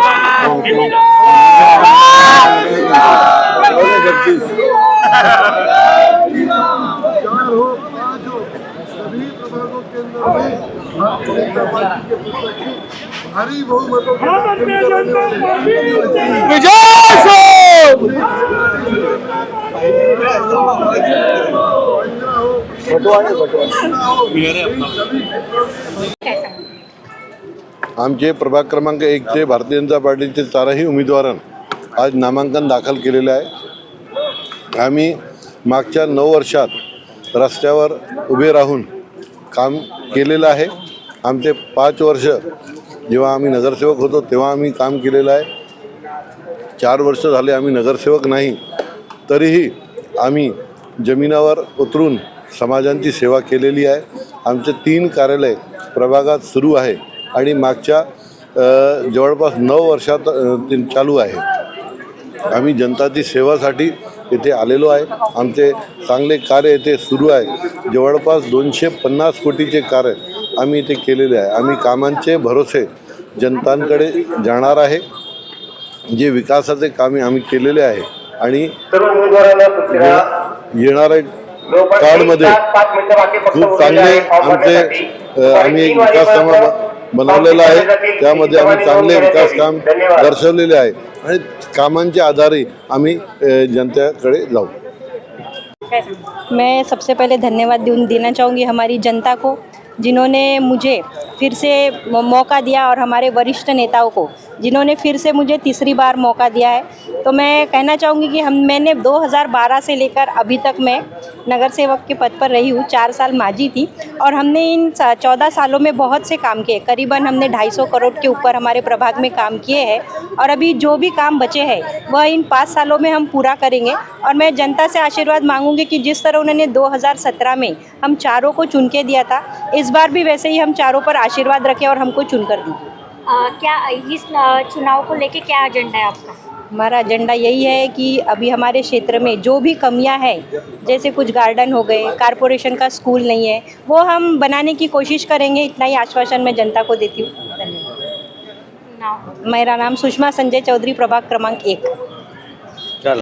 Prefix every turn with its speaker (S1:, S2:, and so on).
S1: पाँच हो सभी प्रभागों के अंदर में भारतीय भारी बहुमतों
S2: आमचे प्रभाग क्रमांक एकचे भारतीय जनता पार्टीचे चारही उमेदवारांना आज नामांकन दाखल केलेलं आहे. आम्ही मागच्या नऊ वर्षात रस्त्यावर उभे राहून काम केलेलं आहे. आमचे पाच वर्ष जेव्हा आम्ही नगरसेवक होतो तेव्हा आम्ही काम केलेलं आहे. चार वर्ष झाले आम्ही नगरसेवक नाही. तरीही आम्ही जमिनावर उतरून समाजांची सेवा केलेली आहे. आमचे तीन कार्यालय प्रभागात सुरू आहे. आणि मागच्या जवळपास नऊ वर्षात ते चालू आहे. आम्ही जनताची सेवासाठी इथे आलेलो आहे. आमचे चांगले कार्य इथे सुरू आहे. जवळपास दोनशे पन्नास कोटीचे कार्य आम्ही इथे केलेले आहे. आम्ही कामांचे भरोसे जनतांकडे जाणार आहे. जे विकासाचे कामे आम्ही केलेले आहे. आणि येणाऱ्या काळमध्ये खूप चांगले आमचे आम्ही एक विकास बनवलेलं आहे. त्यामध्ये आम्ही चांगले विकास काम दर्शवलेले आहे. आणि कामांच्या आधारे आम्ही जनतेकडे जाऊ
S3: मैं सबसे पहले धन्यवाद दूं- देना चाहूँगी हमारी जनता को जिन्होंने मुझे फिर से मौ- मौका दिया और हमारे वरिष्ठ नेताओं को। जिन्होंने फिर से मुझे तीसरी बार मौका दिया है। तो मैं कहना चाहूँगी कि हम, मैंने 2012 से लेकर अभी तक मैं नगर सेवक के पद पर रही हूँ। चार साल माजी थी और हमने इन चौदह सालों में बहुत से काम किए। करीबन हमने 250 करोड़ के ऊपर हमारे प्रभाग में काम किए हैं और अभी जो भी काम बचे हैं, वह इन पाँच सालों में हम पूरा करेंगे। और मैं जनता से आशीर्वाद मांगूँगी कि जिस तरह उन्होंने 2017 में हम चारों को चुन के दिया था, इस बार भी वैसे ही हम चारों पर आशीर्वाद रखें और हमको चुन कर दीजिए।
S4: अ, क्या इस चुनाव को लेके क्या एजेंडा है आपका?
S3: हमारा एजेंडा यही है कि अभी हमारे क्षेत्र में जो भी कमियाँ हैं जैसे कुछ गार्डन हो गए कारपोरेशन का स्कूल नहीं है वो हम बनाने की कोशिश करेंगे इतना ही आश्वासन मैं जनता को देती हूँ। धन्यवाद। मेरा नाम सुषमा संजय चौधरी प्रभाग क्रमांक एक।